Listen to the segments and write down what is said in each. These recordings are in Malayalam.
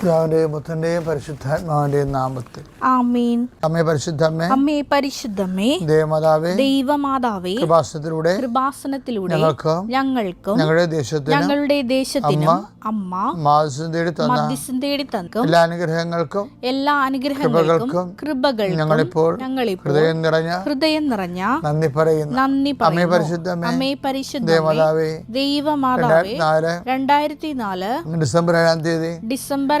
പിതാവിന്റെയും പുത്രന്റെയും പരിശുദ്ധാത്മാവിന്റെയും നാമത്തിൽ. ആമീൻ. അമ്മേ പരിശുദ്ധമ്മേ അമ്മേ പരിശുദ്ധമേ ദേവമാതാവേ ദൈവമാതാവേ കൃപാസനത്തിലൂടെ കൃപാസനത്തിലൂടെ ഞങ്ങൾക്കും ഞങ്ങൾക്കും ഞങ്ങളുടെ ദേശത്തിനും ഞങ്ങളുടെ ദേശത്തിനും അമ്മ തേടി തന്ന മധ്യസ്ഥം തേടി തന്നക്കും എല്ലാ അനുഗ്രഹങ്ങൾക്കും എല്ലാ അനുഗ്രഹങ്ങൾക്കും കൃപകൾക്കും ഞങ്ങളിപ്പോൾ ഞങ്ങളിപ്പോൾ ഹൃദയം നിറഞ്ഞ ഹൃദയം നിറഞ്ഞ നന്ദി പറയുന്നു. നന്ദി അമ്മേ പരിശുദ്ധമ്മേ അമ്മേ പരിശുദ്ധ ദേവമാതാവേ ദൈവമാതാവേ രണ്ടായിരത്തി നാല് ഡിസംബർ ഏഴാം തീയതി ഡിസംബർ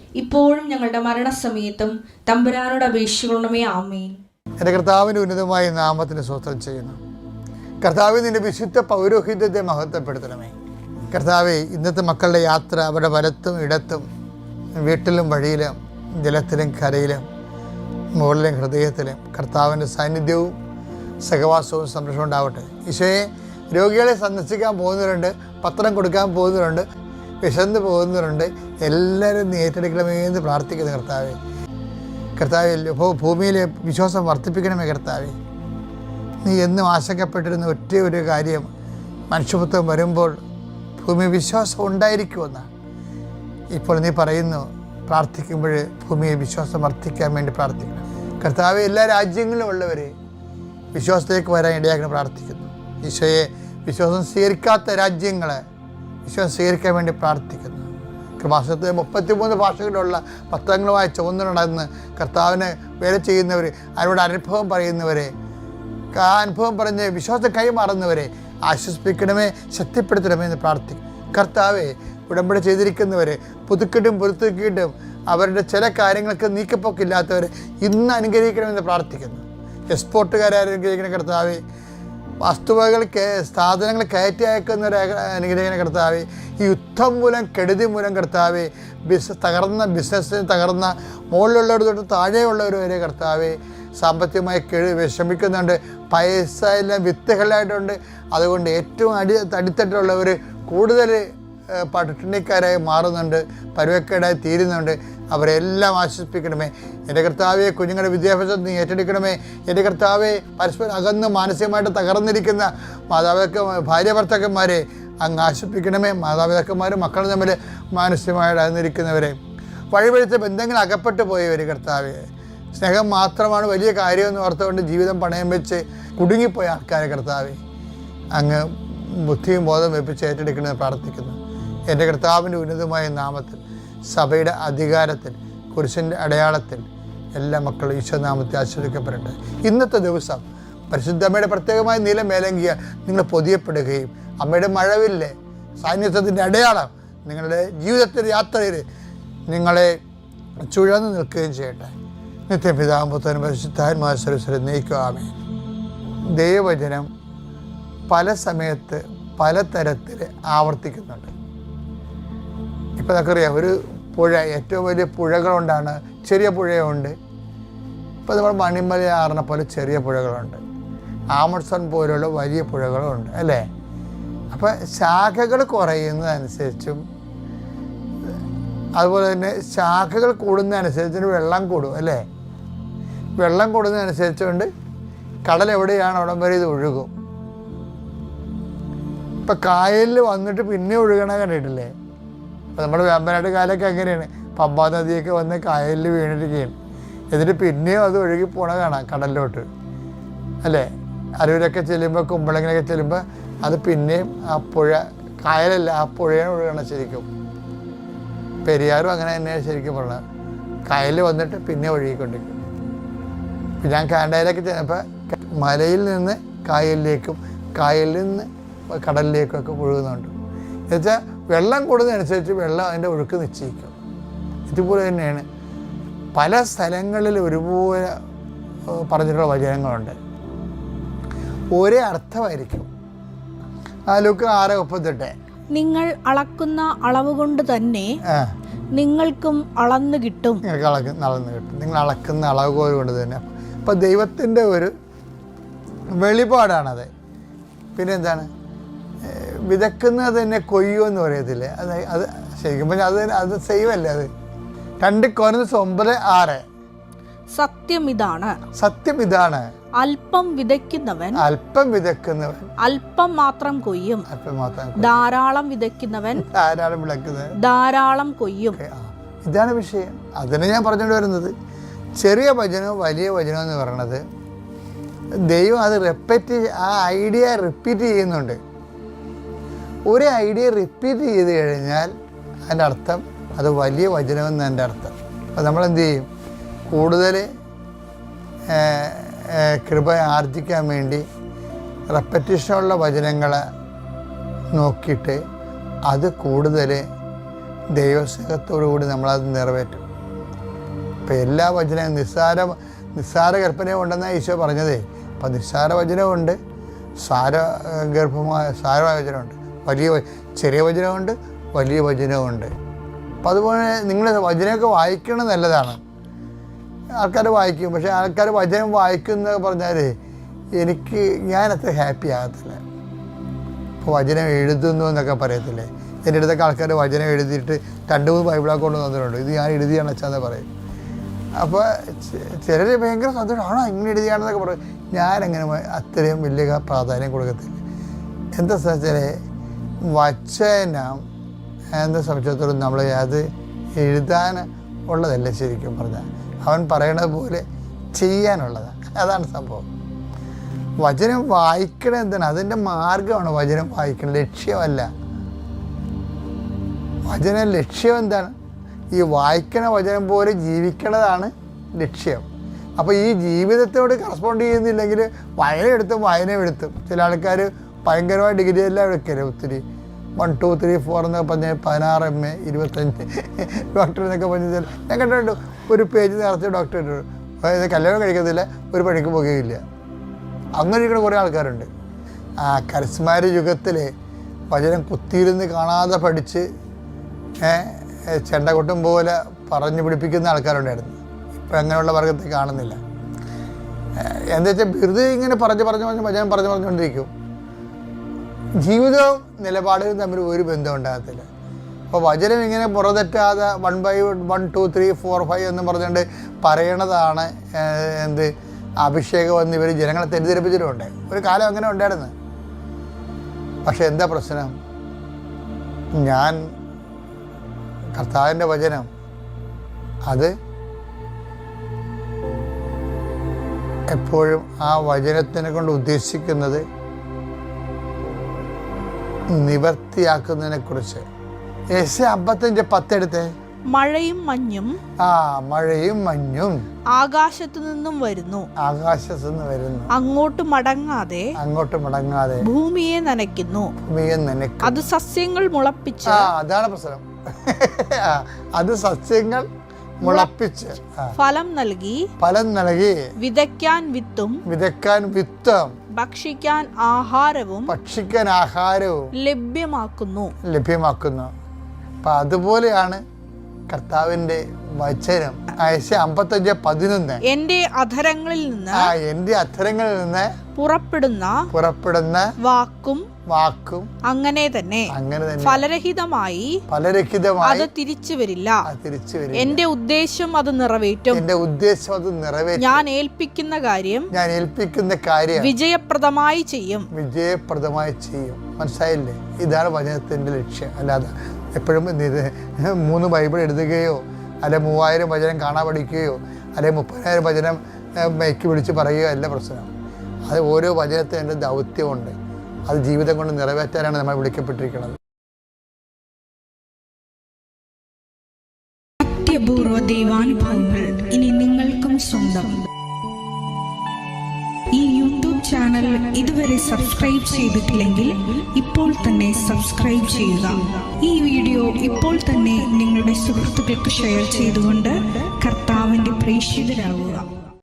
ഇപ്പോഴും ഞങ്ങളുടെ മരണസമയത്തും തമ്പുരാനോട് അപേക്ഷിക്കണമേ ആമേൻ. എന്റെ കർത്താവിന്റെ ഉന്നതമായ നാമത്തിന് സ്വസ്ഥം ചെയ്യുന്നു. കർത്താവ് നിന്റെ വിശുദ്ധ പൗരോഹിത്യത്തെ മഹത്വപ്പെടുത്തണമേ. കർത്താവെ ഇന്നത്തെ മക്കളുടെ യാത്ര അവരുടെ വലത്തും ഇടത്തും വീട്ടിലും വഴിയിലും ജലത്തിലും കരയിലും മുകളിലും ഹൃദയത്തിലും കർത്താവിന്റെ സാന്നിധ്യവും സഹവാസവും സംരക്ഷണം ഉണ്ടാവട്ടെ. ഈശോയെ രോഗികളെ സന്ദർശിക്കാൻ പോകുന്നവരുണ്ട് പത്രം കൊടുക്കാൻ പോകുന്നവരുണ്ട് വിശന്ന് പോകുന്നവരുണ്ട്. എല്ലാവരും നീ ഏറ്റെടുക്കണമേ എന്ന് പ്രാർത്ഥിക്കുന്നു കർത്താവെ. കർത്താവെ ഭൂമിയിലെ വിശ്വാസം വർദ്ധിപ്പിക്കണമേ കർത്താവെ. നീ എന്നും ആശങ്കപ്പെട്ടിരുന്ന ഒറ്റ ഒരു കാര്യം മനുഷ്യപുത്വം വരുമ്പോൾ ഭൂമി വിശ്വാസം ഉണ്ടായിരിക്കുമെന്നാണ്. ഇപ്പോൾ നീ പറയുന്നു പ്രാർത്ഥിക്കുമ്പോൾ ഭൂമിയെ വിശ്വാസം വർദ്ധിക്കാൻ വേണ്ടി പ്രാർത്ഥിക്കണം. കർത്താവ് എല്ലാ രാജ്യങ്ങളിലും ഉള്ളവർ വിശ്വാസത്തിലേക്ക് വരാൻ ഇടയാക്കണം പ്രാർത്ഥിക്കുന്നു. ഈശോയെ വിശ്വാസം സ്വീകരിക്കാത്ത രാജ്യങ്ങളെ വിശ്വാസം സ്വീകരിക്കാൻ വേണ്ടി പ്രാർത്ഥിക്കുന്നു. കൃപാസനത്തിൽ മുപ്പത്തിമൂന്ന് ഭാഷകളിലുള്ള പത്രങ്ങളുമായി ചുവന്നു നടന്ന് കർത്താവിനെ വേല ചെയ്യുന്നവർ അവരുടെ അനുഭവം പറയുന്നവരെ ആ അനുഭവം പറഞ്ഞ് വിശ്വാസം കൈമാറുന്നവരെ ആശ്വസിപ്പിക്കണമേ ശക്തിപ്പെടുത്തണമേ എന്ന് പ്രാർത്ഥിക്കും കർത്താവെ ഉടമ്പടി ചെയ്തിരിക്കുന്നവരെ പുതുക്കിട്ടും പുതുക്കിയിട്ടും അവരുടെ ചില കാര്യങ്ങൾക്ക് നീക്കപ്പൊക്കില്ലാത്തവരെ ഇന്ന് അനുഗ്രഹിക്കണമെന്ന് പ്രാർത്ഥിക്കുന്നു. എക്സ്പോർട്ടുകാരെ അനുഗ്രഹിക്കുന്ന കർത്താവെ വസ്തുവകൾ സാധനങ്ങൾ കയറ്റി അയക്കുന്നവരെ അനുഗ്രഹീന കർത്താവെ. ഈ യുദ്ധം മൂലം കെടുതി മൂലം കർത്താവെ ബിസ് തകർന്ന ബിസിനസ്സിന് തകർന്ന മുകളിലുള്ളവർ തൊട്ട് താഴെയുള്ളവർ വരെ കർത്താവെ സാമ്പത്തികമായി കെഴു വിഷമിക്കുന്നുണ്ട്. പൈസ എല്ലാം വിത്തുകളായിട്ടുണ്ട് അതുകൊണ്ട് ഏറ്റവും അടി അടിത്തട്ടിലുള്ളവർ കൂടുതൽ പട്ടിണിക്കാരായി മാറുന്നുണ്ട്. പരുവക്കേടായി തീരുന്നുണ്ട്. അവരെല്ലാം ആശ്വസിപ്പിക്കണമേ. എന്റെ കർത്താവെ കുഞ്ഞുങ്ങളുടെ വിദ്യാഭ്യാസം നീ ഏറ്റെടുക്കണമേ. എന്റെ കർത്താവെ പരസ്പരം അകന്ന് മാനസികമായിട്ട് തകർന്നിരിക്കുന്ന മാതാപിതാക്ക ഭാര്യ ഭർത്താക്കന്മാരെ അങ്ങ് ആശ്വസിപ്പിക്കണമേ. മാതാപിതാക്കന്മാരും മക്കളും തമ്മിൽ മാനസികമായിട്ട് അകന്നിരിക്കുന്നവരെ. വഴിപഴുത്ത ബന്ധങ്ങൾ അകപ്പെട്ടു പോയവർ കർത്താവെ. സ്നേഹം മാത്രമാണ് വലിയ കാര്യമെന്ന് ഓർത്തുകൊണ്ട് ജീവിതം പണയം വെച്ച് കുടുങ്ങിപ്പോയ ആൾക്കാരെ കർത്താവെ. അങ്ങ് ബുദ്ധിയും ബോധം വെപ്പിച്ച് ഏറ്റെടുക്കണമെന്ന് പ്രാർത്ഥിക്കുന്നു. എന്റെ കർത്താവിന്റെ ഉന്നതമായ നാമത്തിൽ സഭയുടെ അധികാരത്തിൽ കുരിശിന്റെ അടയാളത്തിൽ എല്ലാ മക്കളും ഈശ്വരനാമത്തെ ആശ്രയിക്കപ്പെടട്ടെ ഇന്നത്തെ ദിവസം പരിശുദ്ധ അമ്മയുടെ പ്രത്യേകമായ നീല മേലങ്കിയ നിങ്ങൾ പൊതിയപ്പെടുകയും അമ്മയുടെ മഴവില്ലേ സാന്നിധ്യത്തിന്റെ അടയാളം നിങ്ങളുടെ ജീവിതത്തിന്റെ യാത്രയിൽ നിങ്ങളെ ചുഴന്നു നിൽക്കുകയും ചെയ്യട്ടെ. നിത്യപിതാമ്പുത്തനും പരിശുദ്ധാത്മാ സരസ്വരെ നയിക്കുവാമേ ദൈവവചനം പല സമയത്ത് പല തരത്തിൽ ആവർത്തിക്കുന്നുണ്ട്. ഇപ്പം നമുക്കറിയാം ഒരു പുഴ ഏറ്റവും വലിയ പുഴകളുണ്ടാണ് ചെറിയ പുഴയുണ്ട്. ഇപ്പോൾ നമ്മൾ മണിമലയാറിനെ പോലെ ചെറിയ പുഴകളുണ്ട്. ആമസോൺ പോലുള്ള വലിയ പുഴകളുണ്ട് അല്ലേ? അപ്പോൾ ശാഖകൾ കുറയുന്നതനുസരിച്ചും അതുപോലെ തന്നെ ശാഖകൾ കൂടുന്നതനുസരിച്ച് വെള്ളം കൂടും അല്ലേ? വെള്ളം കൂടുന്നതനുസരിച്ചുകൊണ്ട് കടൽ എവിടെയാണ് അവിടം വരെ ഇത് ഒഴുകും. ഇപ്പം കായലിൽ വന്നിട്ട് പിന്നെ ഒഴുകണ കണ്ടിട്ടില്ലേ? അപ്പം നമ്മുടെ വേമ്പനാട് കാലൊക്കെ അങ്ങനെയാണ്. പമ്പാ നദിയൊക്കെ വന്ന് കായലിൽ വീണിരിക്കുകയാണ്. എന്നിട്ട് പിന്നെയും അത് ഒഴുകി പോണ കാണാം കടലിലോട്ട്. അല്ലേ? അരൂരൊക്കെ ചെല്ലുമ്പോൾ കുമ്പളങ്ങനൊക്കെ ചെല്ലുമ്പോൾ അത് പിന്നെയും ആ പുഴ കായലല്ല ആ പുഴയാണ് ഒഴുകണം ശരിക്കും. പെരിയാറും അങ്ങനെ തന്നെയാണ് ശരിക്കും പറഞ്ഞത്. കായലിൽ വന്നിട്ട് പിന്നെ ഒഴുകിക്കൊണ്ടിരിക്കും. ഞാൻ കാണ്ടയിലൊക്കെ ചെന്നപ്പോൾ മലയിൽ നിന്ന് കായലിലേക്കും കായലിൽ നിന്ന് കടലിലേക്കും ഒക്കെ ഒഴുകുന്നുണ്ട്. എന്നുവെച്ചാൽ വെള്ളം കൂടുന്നതനുസരിച്ച് വെള്ളം അതിന്റെ ഒഴുക്ക് നിശ്ചയിക്കും. ഇതുപോലെ തന്നെയാണ്. പല സ്ഥലങ്ങളിൽ ഒരുപോലെ പറഞ്ഞിട്ടുള്ള വചനങ്ങളുണ്ട്. ഒരേ അർത്ഥമായിരിക്കും. ആ ലുക്ക് ആറ് മുപ്പത്തെട്ട്. നിങ്ങൾ അളക്കുന്ന അളവ് കൊണ്ട് തന്നെ നിങ്ങൾക്കും അളന്നു കിട്ടും. നിങ്ങൾക്ക് അളക്കുന്ന അളന്ന് കിട്ടും. നിങ്ങൾ അളക്കുന്ന അളവ് കൊണ്ട് തന്നെ. അപ്പം ദൈവത്തിന്റെ ഒരു വെളിപാടാണത്. പിന്നെ എന്താണ് ഏഹ് വിതക്കുന്നത് തന്നെ കൊയ്യോ എന്ന് പറയത്തില്ലേ? അത് അത് ശരിക്കും പറഞ്ഞാൽ അത് അത് സെയിം അല്ലേ അത്? രണ്ട് കോരൻസ് ഒമ്പത് ആറ്. സത്യം ഇതാണ്. സത്യം ഇതാണ്. അല്പം വിതയ്ക്കുന്നവൻ അല്പം വിതയ്ക്കുന്നവൻ. അല്പം മാത്രം കൊയ്യും. അല്പം മാത്രം ധാരാളം വിതയ്ക്കുന്നവൻ ധാരാളം വിളക്കുന്നത് ധാരാളം കൊയ്യും. ഇതാണ് വിഷയം. അതിനെ ഞാൻ പറഞ്ഞുകൊണ്ട് വരുന്നത്. ചെറിയ വചനവും വലിയ വചനവും എന്ന് പറയണത് ദൈവം അത് റിപ്പീറ്റ് ആ ഐഡിയ റിപ്പീറ്റ് ചെയ്യുന്നുണ്ട്. ഒരു ഐഡിയ റിപ്പീറ്റ് ചെയ്ത് കഴിഞ്ഞാൽ അതിന്റെ അർത്ഥം അത് വലിയ വചനമെന്ന് എന്റെ അർത്ഥം. അപ്പോൾ നമ്മൾ എന്ത് ചെയ്യും? കൂടുതൽ കൃപ ആർജിക്കാൻ വേണ്ടി റെപ്പറ്റീഷനുള്ള വചനങ്ങൾ നോക്കിയിട്ട് അത് കൂടുതൽ ദൈവസ്നേഹത്തോടു കൂടി നമ്മളത് നിറവേറ്റും. ഇപ്പം എല്ലാ വചനവും നിസ്സാര നിസ്സാര ഗർഭനയും ഉണ്ടെന്നാണ് ഈശോ പറഞ്ഞതേ. അപ്പം നിസ്സാര വചനമുണ്ട് സാര ഗർഭമായ സാരമായ വചനമുണ്ട് വലിയ ചെറിയ വചനമുണ്ട് വലിയ വചനമുണ്ട് അപ്പം അതുപോലെ നിങ്ങൾ വചനമൊക്കെ വായിക്കണം നല്ലതാണ്. ആൾക്കാർ വായിക്കും പക്ഷേ ആൾക്കാർ വചനം വായിക്കുന്ന പറഞ്ഞാൽ എനിക്ക് ഞാനത്ര ഹാപ്പി ആകത്തില്ല. ഇപ്പോൾ വചനം എഴുതുന്നു എന്നൊക്കെ പറയത്തില്ലേ? എന്റെ അടുത്തൊക്കെ ആൾക്കാർ വചനം എഴുതിയിട്ട് രണ്ട് മൂന്ന് ബൈബിളൊക്കെ കൊണ്ട് തന്നിട്ടുണ്ട്. ഇത് ഞാൻ എഴുതിയാണ് അച്ഛാന്ന് പറയും. അപ്പോൾ ചിലർ ഭയങ്കര സന്തോഷം. ആണോ ഇങ്ങനെ എഴുതിയാണെന്നൊക്കെ പറയും. ഞാനങ്ങനെ അത്രയും വലിയ പ്രാധാന്യം കൊടുക്കത്തില്ല. എന്താ വെച്ചാൽ വചനം എന്ന സംബന്ധിച്ചിടത്തോളം നമ്മൾ അത് എഴുതാൻ ഉള്ളതല്ല ശരിക്കും പറഞ്ഞാൽ അവൻ പറയണത് പോലെ ചെയ്യാനുള്ളതാണ് അതാണ് സംഭവം. വചനം വായിക്കണം എന്താണ്? അതിന്റെ മാർഗമാണ് വചനം വായിക്കണം ലക്ഷ്യമല്ല. വചനം ലക്ഷ്യം എന്താണ്? ഈ വായിക്കണ വചനം പോലെ ജീവിക്കണതാണ് ലക്ഷ്യം. അപ്പോൾ ഈ ജീവിതത്തോട് കറസ്പോണ്ട് ചെയ്യുന്നില്ലെങ്കിൽ വയനെടുത്തും. വായന എടുത്തും ചില ആൾക്കാർ ഭയങ്കരമായ ഡിഗ്രി എല്ലാം എടുക്കരുത് ഒത്തിരി വൺ ടു ത്രീ ഫോർ എന്നൊക്കെ പറഞ്ഞ് പതിനാറ് എം എ ഇരുപത്തഞ്ച്. ഡോക്ടർ എന്നൊക്കെ പറഞ്ഞാൽ ഞാൻ കണ്ടിട്ടുണ്ട്. ഒരു പേജ് നേരത്തെ ഡോക്ടർ അതായത് കല്യാണം കഴിക്കത്തില്ല ഒരു പണിക്ക് പോകുകയില്ല അങ്ങനെ ഇരിക്കുന്ന കുറേ ആൾക്കാരുണ്ട്. ആ കരസ്മാര യുഗത്തിൽ വചനം കുത്തിയിരുന്ന് കാണാതെ പഠിച്ച് ചെണ്ട കൊട്ടും പോലെ പറഞ്ഞു പിടിപ്പിക്കുന്ന ആൾക്കാരുണ്ടായിരുന്നു. ഇപ്പം അങ്ങനെയുള്ള വർഗത്തെ കാണുന്നില്ല. എന്താ വെച്ചാൽ വെറുതെ ഇങ്ങനെ പറഞ്ഞ് പറഞ്ഞ് പറഞ്ഞ് വചനം പറഞ്ഞു പറഞ്ഞുകൊണ്ടിരിക്കും. ജീവിതവും നിലപാടുകളും തമ്മിൽ ഒരു ബന്ധം ഉണ്ടാകത്തില്ല. അപ്പോൾ വചനം ഇങ്ങനെ പുറതെറ്റാതെ one by one two three four five എന്ന് പറഞ്ഞുകൊണ്ട് പറയണതാണ് എന്ത് അഭിഷേകം എന്ന് ഇവർ ജനങ്ങളെ തെറ്റിദ്ധരിപ്പിച്ചിട്ടുണ്ട് ഒരു കാലം അങ്ങനെ ഉണ്ടായിരുന്നു. പക്ഷെ എന്താ പ്രശ്നം? ഞാൻ കർത്താവിന്റെ വചനം അത് എപ്പോഴും ആ വചനത്തിനെ കൊണ്ട് ഉദ്ദേശിക്കുന്നത് നിവർത്തിയാക്കുന്നതിനെ കുറിച്ച് എസ് അമ്പത്തഞ്ച് പത്തെടുത്ത് മഴയും മഞ്ഞും ആ മഴയും മഞ്ഞും. ആകാശത്തു നിന്നും വരുന്നു. ആകാശത്തു നിന്ന് വരുന്നു. അങ്ങോട്ട് മടങ്ങാതെ അങ്ങോട്ട് മടങ്ങാതെ ഭൂമിയെ നനയ്ക്കുന്നു. ഭൂമിയെ നനയ്ക്കുന്നു. അത് സസ്യങ്ങൾ മുളപ്പിച്ച് അതാണ് പ്രശ്നം. അത് സസ്യങ്ങൾ മുളപ്പിച്ച് ഫലം നൽകി ഫലം നൽകി വിതയ്ക്കാൻ വിത്തും വിതയ്ക്കാൻ വിത്തം. ഭക്ഷിക്കാൻ ആഹാരവും ഭക്ഷിക്കാൻ ആഹാരവും ലഭ്യമാക്കുന്നു. ലഭ്യമാക്കുന്നു. അപ്പം അതുപോലെയാണ് കർത്താവിന്റെ വചനം. ആയശ അമ്പത്തഞ്ച് പതിനൊന്ന്. എന്റെ അധരങ്ങളിൽ നിന്ന് ആ എന്റെ അധരങ്ങളിൽ നിന്ന് പുറപ്പെടുന്ന പുറപ്പെടുന്ന വാക്കും വാക്കും അങ്ങനെ തന്നെ. അങ്ങനെ തന്നെ. ഫലരഹിതമായി ഫലരഹിതമായി അത് തിരിച്ചു വരില്ല. തിരിച്ചു വരില്ല. എന്റെ ഉദ്ദേശം അത് നിറവേറ്റും. എന്റെ ഉദ്ദേശം അത് നിറവേറ്റും. ഞാൻ ഏൽപ്പിക്കുന്ന കാര്യം ഞാൻ ഏൽപ്പിക്കുന്ന കാര്യം വിജയപ്രദമായി ചെയ്യും. വിജയപ്രദമായി ചെയ്യും. മനസ്സിലായില്ലേ? ഇതാണ് വചനത്തിന്റെ ലക്ഷ്യം. അല്ലാതെ എപ്പോഴും മൂന്ന് ബൈബിൾ എഴുതുകയോ അല്ലെ മൂവായിരം വചനം കാണാൻ പഠിക്കുകയോ അല്ലെ മുപ്പതിനായിരം വചനം മയക്കി പിടിച്ച് പറയുകയോ അല്ല പ്രശ്നം. അത് ഓരോ വചനത്തിന്റെ ദൗത്യമുണ്ട്. അത് ജീവിതം കൊണ്ട് നിറവേറ്റാനാണ് നമ്മൾ വിളിക്കപ്പെട്ടിരിക്കുന്നത്. അത്യപൂർവ ദൈവാനുഭവങ്ങൾ ഇനി നിങ്ങൾക്കും സ്വന്തം. ഈ യൂട്യൂബ് ചാനൽ ഇതുവരെ സബ്സ്ക്രൈബ് ചെയ്തിട്ടില്ലെങ്കിൽ ഇപ്പോൾ തന്നെ സബ്സ്ക്രൈബ് ചെയ്യുക. ഈ വീഡിയോ ഇപ്പോൾ തന്നെ നിങ്ങളുടെ സുഹൃത്തുക്കൾക്ക് ഷെയർ ചെയ്തുകൊണ്ട് കർത്താവിന്റെ പ്രേക്ഷിതരാകുക.